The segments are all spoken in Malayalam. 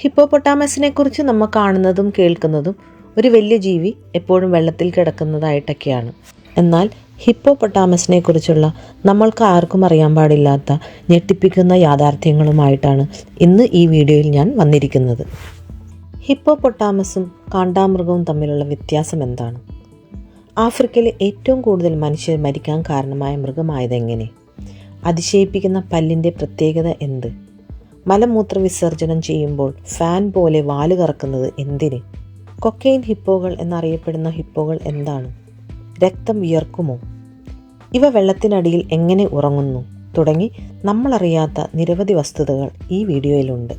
ഹിപ്പോപ്പൊട്ടാമസിനെ കുറിച്ച് നമ്മൾ കാണുന്നതും കേൾക്കുന്നതും ഒരു വലിയ ജീവി എപ്പോഴും വെള്ളത്തിൽ കിടക്കുന്നതായിട്ടൊക്കെയാണ്. എന്നാൽ ഹിപ്പോപൊട്ടാമസിനെ കുറിച്ചുള്ള നമ്മൾക്ക് ആർക്കും അറിയാൻ പാടില്ലാത്ത ഞെട്ടിപ്പിക്കുന്ന യാഥാർത്ഥ്യങ്ങളുമായിട്ടാണ് ഇന്ന് ഈ വീഡിയോയിൽ ഞാൻ വന്നിരിക്കുന്നത്. ഹിപ്പോപൊട്ടാമസും കാണ്ടാമൃഗവും തമ്മിലുള്ള വ്യത്യാസം എന്താണ്? ആഫ്രിക്കയിലെ ഏറ്റവും കൂടുതൽ മനുഷ്യർ മരിക്കാൻ കാരണമായ മൃഗമായതെങ്ങനെ? അതിശയിപ്പിക്കുന്ന പല്ലിന്റെ പ്രത്യേകത എന്ത്? മലമൂത്ര വിസർജനം ചെയ്യുമ്പോൾ ഫാൻ പോലെ വാൽ കറക്കുന്നത് എന്തിന്? കൊക്കൈൻ ഹിപ്പോകൾ എന്നറിയപ്പെടുന്ന ഹിപ്പോകൾ എന്താണ്? രക്തം വിയർക്കുമോ? ഇവ വെള്ളത്തിനടിയിൽ എങ്ങനെ ഉറങ്ങുന്നു? തുടങ്ങി നമ്മളറിയാത്ത നിരവധി വസ്തുതകൾ ഈ വീഡിയോയിലുണ്ട്.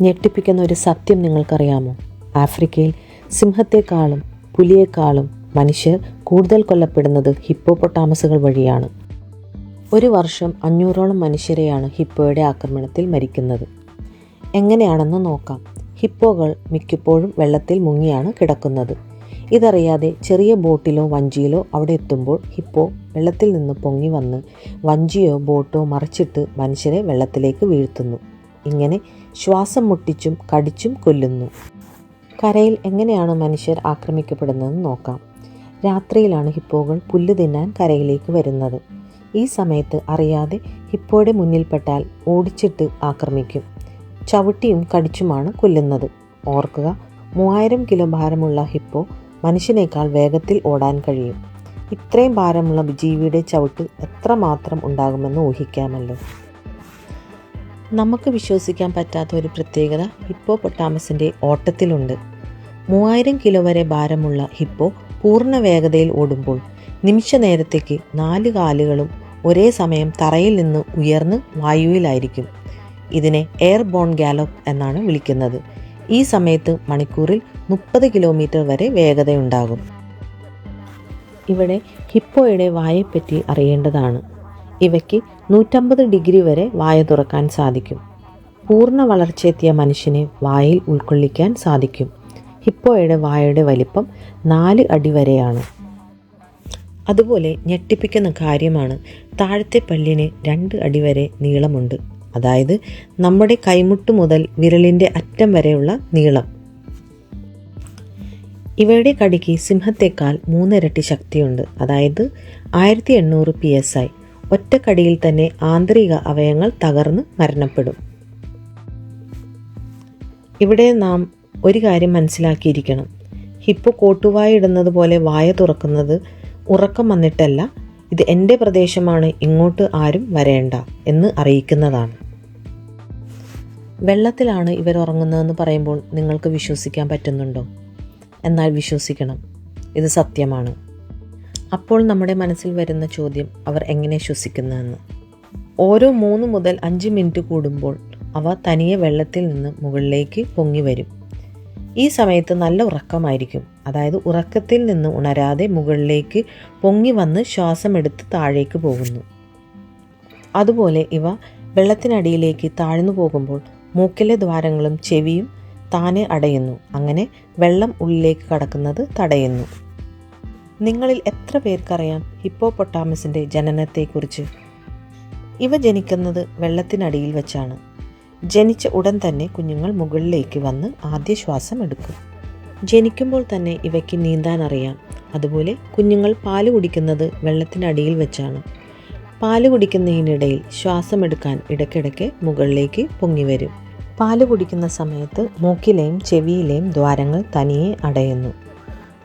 ഞെട്ടിപ്പിക്കുന്ന ഒരു സത്യം നിങ്ങൾക്കറിയാമോ? ആഫ്രിക്കയിൽ സിംഹത്തെക്കാളും പുലിയേക്കാളും മനുഷ്യർ കൂടുതൽ കൊല്ലപ്പെടുന്നത് ഹിപ്പോപ്പൊട്ടാമസുകൾ വഴിയാണ്. ഒരു വർഷം അഞ്ഞൂറോളം മനുഷ്യരെയാണ് ഹിപ്പോയുടെ ആക്രമണത്തിൽ മരിക്കുന്നത്. എങ്ങനെയാണെന്ന് നോക്കാം. ഹിപ്പോകൾ മിക്കപ്പോഴും വെള്ളത്തിൽ മുങ്ങിയാണ് കിടക്കുന്നത്. ഇതറിയാതെ ചെറിയ ബോട്ടിലോ വഞ്ചിയിലോ അവിടെ എത്തുമ്പോൾ ഹിപ്പോ വെള്ളത്തിൽ നിന്ന് പൊങ്ങി വന്ന് വഞ്ചിയോ ബോട്ടോ മറിച്ചിട്ട് മനുഷ്യരെ വെള്ളത്തിലേക്ക് വീഴ്ത്തുന്നു. ഇങ്ങനെ ശ്വാസം മുട്ടിച്ചും കടിച്ചും കൊല്ലുന്നു. കരയിൽ എങ്ങനെയാണ് മനുഷ്യർ ആക്രമിക്കപ്പെടുന്നതെന്ന് നോക്കാം. രാത്രിയിലാണ് ഹിപ്പോകൾ പുല്ല് തിന്നാൻ കരയിലേക്ക് വരുന്നത്. ഈ സമയത്ത് അറിയാതെ ഹിപ്പോയുടെ മുന്നിൽപ്പെട്ടാൽ ഓടിച്ചിട്ട് ആക്രമിക്കും. ചവിട്ടിയും കടിച്ചുമാണ് കൊല്ലുന്നത്. ഓർക്കുക മൂവായിരം കിലോ ഭാരമുള്ള ഹിപ്പോ മനുഷ്യനേക്കാൾ വേഗത്തിൽ ഓടാൻ കഴിയും. ഇത്രയും ഭാരമുള്ള ജീവിയുടെ ചവിട്ട് എത്രമാത്രം ഉണ്ടാകുമെന്ന് ഊഹിക്കാമല്ലോ. നമുക്ക് വിശ്വസിക്കാൻ പറ്റാത്ത ഒരു പ്രത്യേകത ഹിപ്പോ പൊട്ടാമസിന്റെ ഓട്ടത്തിലുണ്ട്. മൂവായിരം കിലോ വരെ ഭാരമുള്ള ഹിപ്പോ പൂർണ വേഗതയിൽ ഓടുമ്പോൾ നിമിഷ നേരത്തേക്ക് നാല് കാലുകളും ഒരേ സമയം തറയിൽ നിന്ന് ഉയർന്ന് വായുവിലായിരിക്കും. ഇതിനെ എയർ ബോൺ ഗാലപ്പ് എന്നാണ് വിളിക്കുന്നത്. ഈ സമയത്ത് മണിക്കൂറിൽ മുപ്പത് കിലോമീറ്റർ വരെ വേഗതയുണ്ടാകും. ഇവിടെ ഹിപ്പോയുടെ വായയെപ്പറ്റി അറിയേണ്ടതാണ്. ഇവയ്ക്ക് നൂറ്റമ്പത് ഡിഗ്രി വരെ വായ തുറക്കാൻ സാധിക്കും. പൂർണ വളർച്ചയെത്തിയ മനുഷ്യനെ വായിൽ ഉൾക്കൊള്ളിക്കാൻ സാധിക്കും. ഹിപ്പോയുടെ വായയുടെ വലിപ്പം നാല് അടി വരെയാണ്. അതുപോലെ ഞെട്ടിപ്പിക്കുന്ന കാര്യമാണ്. താഴത്തെ പല്ലിന് രണ്ട് അടി വരെ നീളമുണ്ട്. അതായത് നമ്മുടെ കൈമുട്ട് മുതൽ വിരലിന്റെ അറ്റം വരെയുള്ള നീളം. ഇവയുടെ കടിക്ക് സിംഹത്തെക്കാൾ മൂന്നിരട്ടി ശക്തിയുണ്ട്. അതായത് ആയിരത്തി എണ്ണൂറ് പി എസ് ഐ. ഒറ്റക്കടിയിൽ തന്നെ ആന്തരിക അവയവങ്ങൾ തകർന്ന് മരണപ്പെടും. ഇവിടെ നാം ഒരു കാര്യം മനസ്സിലാക്കിയിരിക്കണം. ഹിപ്പോ കോട്ടുവായിടുന്നത് പോലെ വായ തുറക്കുന്നത് ഉറക്കം വന്നിട്ടല്ല ഇത് എന്റെ പ്രദേശമാണ് ഇങ്ങോട്ട് ആരും വരേണ്ട എന്ന് അറിയിക്കുന്നതാണ്. വെള്ളത്തിലാണ് ഇവർ ഉറങ്ങുന്നതെന്ന് പറയുമ്പോൾ നിങ്ങൾക്ക് വിശ്വസിക്കാൻ പറ്റുന്നുണ്ടോ? എന്നാൽ വിശ്വസിക്കണം ഇത് സത്യമാണ്. അപ്പോൾ നമ്മുടെ മനസ്സിൽ വരുന്ന ചോദ്യം അവർ എങ്ങനെ ശ്വസിക്കുന്നതെന്ന് ഓരോ മൂന്ന് മുതൽ അഞ്ച് മിനിറ്റ് കൂടുമ്പോൾ അവ തനിയെ വെള്ളത്തിൽ നിന്ന് മുകളിലേക്ക് പൊങ്ങി വരും. ഈ സമയത്ത് നല്ല ഉറക്കമായിരിക്കും. അതായത് ഉറക്കത്തിൽ നിന്ന് ഉണരാതെ മുകളിലേക്ക് പൊങ്ങി വന്ന് ശ്വാസമെടുത്ത് താഴേക്ക് പോകുന്നു. അതുപോലെ ഇവ വെള്ളത്തിനടിയിലേക്ക് താഴ്ന്നു പോകുമ്പോൾ മൂക്കിലെ ദ്വാരങ്ങളും ചെവിയും താനെ അടയുന്നു. അങ്ങനെ വെള്ളം ഉള്ളിലേക്ക് കടക്കുന്നത് തടയുന്നു. നിങ്ങളിൽ എത്ര പേർക്കറിയാം ഹിപ്പോപ്പൊട്ടാമസിന്റെ ജനനത്തെക്കുറിച്ച്? ഇവ ജനിക്കുന്നത് വെള്ളത്തിനടിയിൽ വെച്ചാണ്. ജനിച്ച ഉടൻ തന്നെ കുഞ്ഞുങ്ങൾ മുകളിലേക്ക് വന്ന് ആദ്യ ശ്വാസം എടുക്കും. ജനിക്കുമ്പോൾ തന്നെ ഇവയ്ക്ക് നീന്താൻ അറിയാം അതുപോലെ കുഞ്ഞുങ്ങൾ പാൽ കുടിക്കുന്നത് വെള്ളത്തിനടിയിൽ വെച്ചാണ്. പാൽ കുടിക്കുന്നതിനിടയിൽ ശ്വാസമെടുക്കാൻ ഇടയ്ക്കിടയ്ക്ക് മുകളിലേക്ക് പൊങ്ങി വരും. പാൽ കുടിക്കുന്ന സമയത്ത് മൂക്കിലെയും ചെവിയിലെയും ദ്വാരങ്ങൾ തനിയെ അടയുന്നു.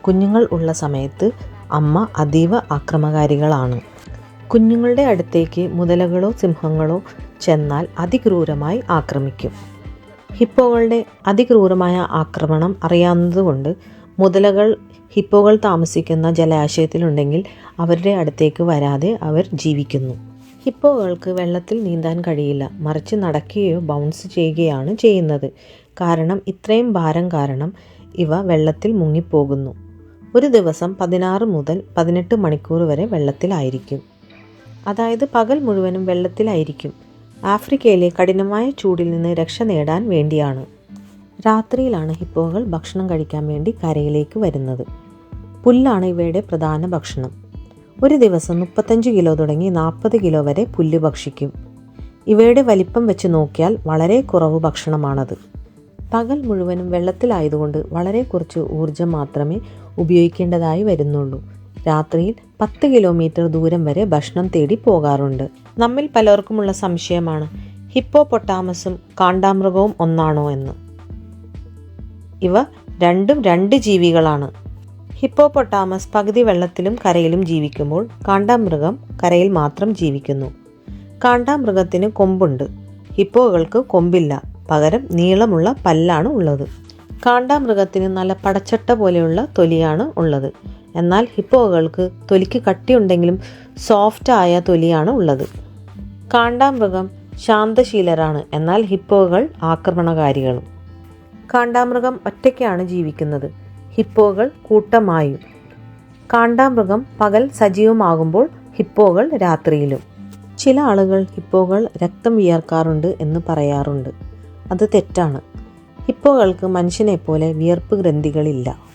കുഞ്ഞുങ്ങൾ ഉള്ള സമയത്ത് അമ്മ അതീവ ആക്രമകാരികളാണ് കുഞ്ഞുങ്ങളുടെ അടുത്തേക്ക് മുതലകളോ സിംഹങ്ങളോ ചെന്നാൽ അതിക്രൂരമായി ആക്രമിക്കും. ഹിപ്പോകളുടെ അതിക്രൂരമായ ആക്രമണം അറിയാവുന്നതുകൊണ്ട് മുതലകൾ ഹിപ്പോകൾ താമസിക്കുന്ന ജലാശയത്തിലുണ്ടെങ്കിൽ അവരുടെ അടുത്തേക്ക് വരാതെ അവർ ജീവിക്കുന്നു. ഹിപ്പോകൾക്ക് വെള്ളത്തിൽ നീന്താൻ കഴിയില്ല. മറിച്ച് നടക്കുകയോ ബൗൺസ് ചെയ്യുകയാണ് ചെയ്യുന്നത്. കാരണം ഇത്രയും ഭാരം കാരണം ഇവ വെള്ളത്തിൽ മുങ്ങിപ്പോകുന്നു. ഒരു ദിവസം പതിനാറ് മുതൽ പതിനെട്ട് മണിക്കൂർ വരെ വെള്ളത്തിലായിരിക്കും. അതായത് പകൽ മുഴുവനും വെള്ളത്തിലായിരിക്കും. ആഫ്രിക്കയിലെ കഠിനമായ ചൂടിൽ നിന്ന് രക്ഷ നേടാൻ വേണ്ടിയാണ്. രാത്രിയിലാണ് ഹിപ്പോകൾ ഭക്ഷണം കഴിക്കാൻ വേണ്ടി കരയിലേക്ക് വരുന്നത്. പുല്ലാണ് ഇവയുടെ പ്രധാന ഭക്ഷണം. ഒരു ദിവസം മുപ്പത്തഞ്ച് കിലോ തുടങ്ങി നാൽപ്പത് കിലോ വരെ പുല്ല് ഭക്ഷിക്കും. ഇവയുടെ വലിപ്പം വെച്ച് നോക്കിയാൽ വളരെ കുറവ് ഭക്ഷണമാണത്. പകൽ മുഴുവനും വെള്ളത്തിലായതുകൊണ്ട് വളരെ കുറച്ച് ഊർജം മാത്രമേ ഉപയോഗിക്കേണ്ടതായി വരുന്നുള്ളൂ. രാത്രിയിൽ പത്ത് കിലോമീറ്റർ ദൂരം വരെ ഭക്ഷണം തേടി പോകാറുണ്ട്. നമ്മിൽ പലർക്കുമുള്ള സംശയമാണ് ഹിപ്പോ പൊട്ടാമസും കാണ്ടാമൃഗവും ഒന്നാണോ എന്ന്. ഇവ രണ്ടും രണ്ട് ജീവികളാണ്. ഹിപ്പോ പൊട്ടാമസ് പകുതി വെള്ളത്തിലും കരയിലും ജീവിക്കുമ്പോൾ കാണ്ടാമൃഗം കരയിൽ മാത്രം ജീവിക്കുന്നു. കാണ്ടാമൃഗത്തിന് കൊമ്പുണ്ട്. ഹിപ്പോകൾക്ക് കൊമ്പില്ല. പകരം നീളമുള്ള പല്ലാണ് ഉള്ളത്. കാണ്ടാമൃഗത്തിന് നല്ല പടച്ചട്ട പോലെയുള്ള തൊലിയാണ് ഉള്ളത്. എന്നാൽ ഹിപ്പോകൾക്ക് തൊലിക്ക് കട്ടിയുണ്ടെങ്കിലും സോഫ്റ്റ് ആയ തൊലിയാണ് ഉള്ളത്. കാണ്ടാമൃഗം ശാന്തശീലരാണ് എന്നാൽ ഹിപ്പോകൾ ആക്രമണകാരികളും. കാണ്ടാമൃഗം ഒറ്റയ്ക്കാണ് ജീവിക്കുന്നത്. ഹിപ്പോകൾ കൂട്ടമായും. കാണ്ടാമൃഗം പകൽ സജീവമാകുമ്പോൾ ഹിപ്പോകൾ രാത്രിയിലും. ചില ആളുകൾ ഹിപ്പോകൾ രക്തം വിയർക്കാറുണ്ട് എന്ന് പറയാറുണ്ട്. അത് തെറ്റാണ്. ഹിപ്പോകൾക്ക് മനുഷ്യനെ പോലെ വിയർപ്പ് ഗ്രന്ഥികളില്ല.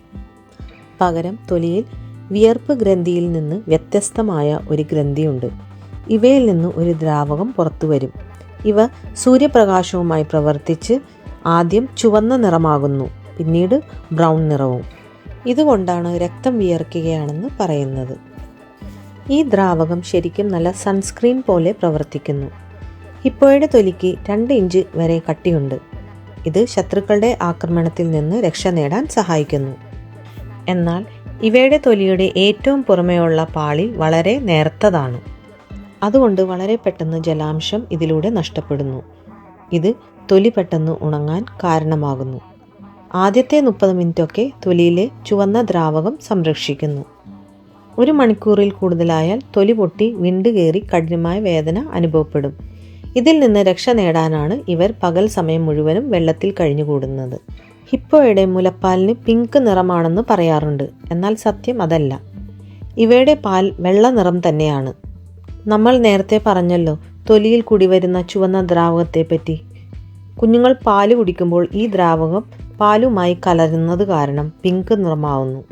പകരം തൊലിയിൽ വിയർപ്പ് ഗ്രന്ഥിയിൽ നിന്ന് വ്യത്യസ്തമായ ഒരു ഗ്രന്ഥിയുണ്ട്. ഇവയിൽ നിന്ന് ഒരു ദ്രാവകം പുറത്തു വരും. ഇവ സൂര്യപ്രകാശവുമായി പ്രവർത്തിച്ച് ആദ്യം ചുവന്ന നിറമാകുന്നു പിന്നീട് ബ്രൗൺ നിറവും. ഇതുകൊണ്ടാണ് രക്തം വിയർക്കുകയാണെന്ന് പറയുന്നത്. ഈ ദ്രാവകം ശരിക്കും നല്ല സൺസ്ക്രീൻ പോലെ പ്രവർത്തിക്കുന്നു. ഹിപ്പോയുടെ തൊലിക്ക് രണ്ട് ഇഞ്ച് വരെ കട്ടിയുണ്ട്. ഇത് ശത്രുക്കളുടെ ആക്രമണത്തിൽ നിന്ന് രക്ഷ നേടാൻ സഹായിക്കുന്നു. എന്നാൽ ഇവയുടെ തൊലിയുടെ ഏറ്റവും പുറമെയുള്ള പാളി വളരെ നേർത്തതാണ്. അതുകൊണ്ട് വളരെ പെട്ടെന്ന് ജലാംശം ഇതിലൂടെ നഷ്ടപ്പെടുന്നു. ഇത് തൊലി പെട്ടെന്ന് ഉണങ്ങാൻ കാരണമാകുന്നു. ആദ്യത്തെ മുപ്പത് മിനിറ്റൊക്കെ തൊലിയിലെ ചുവന്ന ദ്രാവകം സംരക്ഷിക്കുന്നു. ഒരു മണിക്കൂറിൽ കൂടുതലായാൽ തൊലി പൊട്ടി വിണ്ടുകേറി കഠിനമായ വേദന അനുഭവപ്പെടും. ഇതിൽ നിന്ന് രക്ഷ നേടാനാണ് ഇവർ പകൽ സമയം മുഴുവനും വെള്ളത്തിൽ കഴിഞ്ഞുകൂടുന്നത്. ഹിപ്പോയുടെ മുലപ്പാലിന് പിങ്ക് നിറമാണെന്ന് പറയാറുണ്ട്. എന്നാൽ സത്യം അതല്ല. ഇവയുടെ പാൽ വെള്ള നിറം തന്നെയാണ്. നമ്മൾ നേരത്തെ പറഞ്ഞല്ലോ തൊലിയിൽ കൂടി വരുന്ന ചുവന്ന ദ്രാവകത്തെപ്പറ്റി. കുഞ്ഞുങ്ങൾ പാൽ കുടിക്കുമ്പോൾ ഈ ദ്രാവകം പാലുമായി കലരുന്നത് കാരണം പിങ്ക് നിറമാവുന്നു.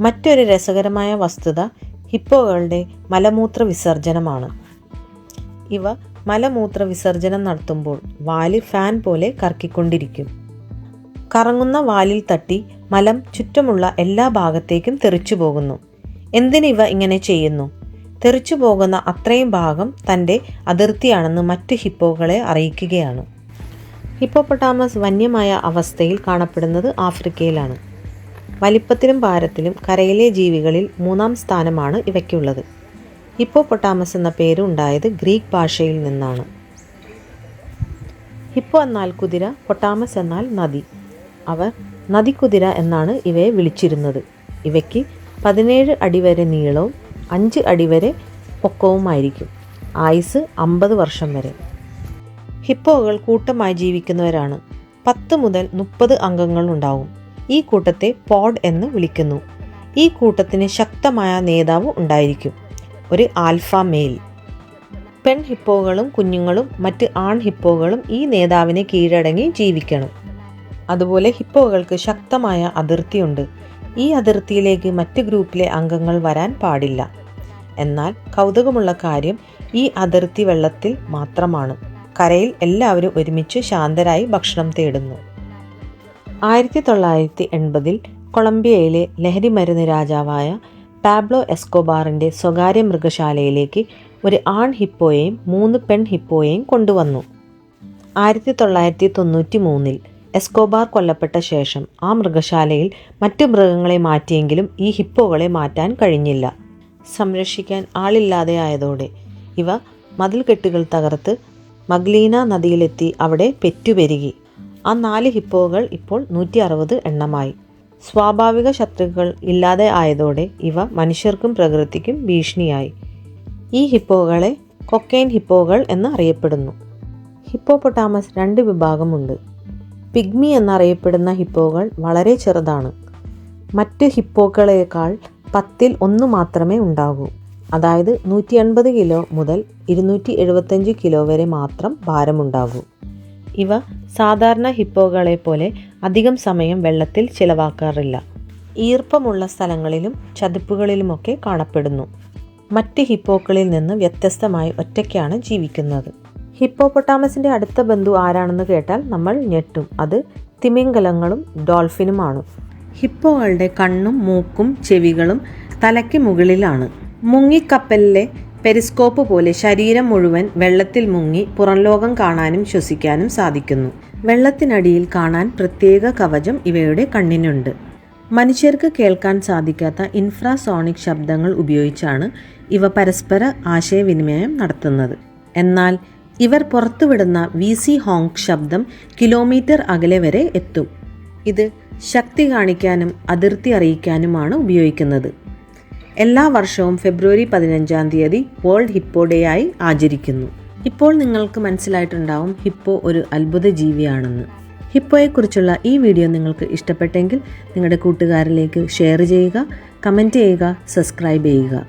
മറ്റൊരു രസകരമായ വസ്തുത ഹിപ്പോകളുടെ മലമൂത്ര വിസർജനമാണ് ഇവ മലമൂത്ര വിസർജനം നടത്തുമ്പോൾ വാൽ ഫാൻ പോലെ കറക്കിക്കൊണ്ടിരിക്കും. കറങ്ങുന്ന വാലിൽ തട്ടി മലം ചുറ്റുമുള്ള എല്ലാ ഭാഗത്തേക്കും തെറിച്ചു പോകുന്നു. എന്തിനിവ ഇങ്ങനെ ചെയ്യുന്നു? തെറിച്ചു പോകുന്ന അത്രയും ഭാഗം തന്റെ അതിർത്തിയാണെന്ന് മറ്റു ഹിപ്പോകളെ അറിയിക്കുകയാണ്. ഹിപ്പോപ്പൊട്ടാമസ് വന്യമായ അവസ്ഥയിൽ കാണപ്പെടുന്നത് ആഫ്രിക്കയിലാണ്. വലിപ്പത്തിലും ഭാരത്തിലും കരയിലെ ജീവികളിൽ മൂന്നാം സ്ഥാനമാണ് ഇവയ്ക്കുള്ളത്. ഹിപ്പോപ്പൊട്ടാമസ് എന്ന പേര് ഉണ്ടായത് ഗ്രീക്ക് ഭാഷയിൽ നിന്നാണ്. ഹിപ്പോ എന്നാൽ കുതിര പൊട്ടാമസ് എന്നാൽ നദി. അവർ നദിക്കുതിര എന്നാണ് ഇവയെ വിളിച്ചിരുന്നത്. ഇവയ്ക്ക് പതിനേഴ് അടി വരെ നീളവും അഞ്ച് അടി വരെ പൊക്കവുമായിരിക്കും. ആയുസ് അമ്പത് വർഷം വരെ. ഹിപ്പോകൾ കൂട്ടമായി ജീവിക്കുന്നവരാണ്. പത്ത് മുതൽ മുപ്പത് അംഗങ്ങൾ ഉണ്ടാവും. ഈ കൂട്ടത്തെ പോഡ് എന്ന് വിളിക്കുന്നു. ഈ കൂട്ടത്തിന് ശക്തമായ നേതാവ് ഉണ്ടായിരിക്കും. ഒരു ആൽഫ മെയിൽ. പെൺ ഹിപ്പോകളും കുഞ്ഞുങ്ങളും മറ്റ് ആൺ ഹിപ്പോകളും ഈ നേതാവിനെ കീഴടങ്ങി ജീവിക്കണം. അതുപോലെ ഹിപ്പോകൾക്ക് ശക്തമായ അതിർത്തിയുണ്ട്. ഈ അതിർത്തിയിലേക്ക് മറ്റ് ഗ്രൂപ്പിലെ അംഗങ്ങൾ വരാൻ പാടില്ല. എന്നാൽ കൗതുകമുള്ള കാര്യം ഈ അതിർത്തി വെള്ളത്തിൽ മാത്രമാണ്. കരയിൽ എല്ലാവരും ഒരുമിച്ച് ശാന്തരായി ഭക്ഷണം തേടുന്നു. ആയിരത്തി തൊള്ളായിരത്തി എൺപതിൽ കൊളംബിയയിലെ ലഹരി മരുന്ന് രാജാവായ പാബ്ലോ എസ്കോബാറിന്റെ സ്വകാര്യ മൃഗശാലയിലേക്ക് ഒരു ആൺ ഹിപ്പോയെയും മൂന്ന് പെൺ ഹിപ്പോയെയും കൊണ്ടുവന്നു. ആയിരത്തി തൊള്ളായിരത്തി തൊണ്ണൂറ്റി മൂന്നിൽ എസ്കോബാർ കൊല്ലപ്പെട്ട ശേഷം ആ മൃഗശാലയിൽ മറ്റു മൃഗങ്ങളെ മാറ്റിയെങ്കിലും ഈ ഹിപ്പോകളെ മാറ്റാൻ കഴിഞ്ഞില്ല. സംരക്ഷിക്കാൻ ആളില്ലാതെയായതോടെ ഇവ മതിൽകെട്ടുകൾ തകർത്ത് മഗ്ലീന നദിയിലെത്തി അവിടെ പെറ്റുപെരുകി. ആ നാല് ഹിപ്പോകൾ ഇപ്പോൾ നൂറ്റി അറുപത് എണ്ണമായി. സ്വാഭാവിക ശത്രുക്കൾ ഇല്ലാതെ ആയതോടെ ഇവ മനുഷ്യർക്കും പ്രകൃതിക്കും ഭീഷണിയായി. ഈ ഹിപ്പോകളെ കൊക്കൈൻ ഹിപ്പോകൾ എന്ന് അറിയപ്പെടുന്നു. ഹിപ്പോപൊട്ടാമസ് രണ്ട് വിഭാഗമുണ്ട്. പിഗ്മി എന്നറിയപ്പെടുന്ന ഹിപ്പോകൾ വളരെ ചെറുതാണ്. മറ്റ് ഹിപ്പോകളേക്കാൾ പത്തിൽ ഒന്ന് മാത്രമേ ഉണ്ടാകൂ. അതായത് നൂറ്റി അൻപത് കിലോ മുതൽ ഇരുന്നൂറ്റി എഴുപത്തഞ്ച് കിലോ വരെ മാത്രം ഭാരമുണ്ടാകൂ. ഇവ സാധാരണ ഹിപ്പോകളെ പോലെ അധികം സമയം വെള്ളത്തിൽ ചിലവാക്കാറില്ല. ഈർപ്പമുള്ള സ്ഥലങ്ങളിലും ചതുപ്പുകളിലുമൊക്കെ കാണപ്പെടുന്നു. മറ്റ് ഹിപ്പോക്കളിൽ നിന്ന് വ്യത്യസ്തമായി ഒറ്റയ്ക്കാണ് ജീവിക്കുന്നത്. ഹിപ്പോപ്പൊട്ടാമസിന്റെ അടുത്ത ബന്ധു ആരാണെന്ന് കേട്ടാൽ നമ്മൾ ഞെട്ടും. അത് തിമിംഗലങ്ങളും ഡോൾഫിനുമാണ്. ഹിപ്പോകളുടെ കണ്ണും മൂക്കും ചെവികളും തലയ്ക്ക് മുകളിലാണ്. മുങ്ങിക്കപ്പലിലെ പെരിസ്കോപ്പ് പോലെ ശരീരം മുഴുവൻ വെള്ളത്തിൽ മുങ്ങി പുറംലോകം കാണാനും ശ്വസിക്കാനും സാധിക്കുന്നു. വെള്ളത്തിനടിയിൽ കാണാൻ പ്രത്യേക കവചം ഇവയുടെ കണ്ണിനുണ്ട്. മനുഷ്യർക്ക് കേൾക്കാൻ സാധിക്കാത്ത ഇൻഫ്രാസോണിക് ശബ്ദങ്ങൾ ഉപയോഗിച്ചാണ് ഇവ പരസ്പര ആശയവിനിമയം നടത്തുന്നത്. എന്നാൽ ഇവർ പുറത്തുവിടുന്ന വി സി ഹോങ് ശബ്ദം കിലോമീറ്റർ അകലെ വരെ എത്തും. ഇത് ശക്തി കാണിക്കാനും അതിർത്തി അറിയിക്കാനുമാണ് ഉപയോഗിക്കുന്നത്. എല്ലാ വർഷവും ഫെബ്രുവരി പതിനഞ്ചാം തീയതി വേൾഡ് ഹിപ്പോ ഡേ ആയി ആചരിക്കുന്നു. ഇപ്പോൾ നിങ്ങൾക്ക് മനസ്സിലായിട്ടുണ്ടാവും ഹിപ്പോ ഒരു അത്ഭുത ജീവിയാണെന്ന്. ഹിപ്പോയെക്കുറിച്ചുള്ള ഈ വീഡിയോ നിങ്ങൾക്ക് ഇഷ്ടപ്പെട്ടെങ്കിൽ നിങ്ങളുടെ കൂട്ടുകാരിലേക്ക് ഷെയർ ചെയ്യുക കമന്റ് ചെയ്യുക സബ്സ്ക്രൈബ് ചെയ്യുക.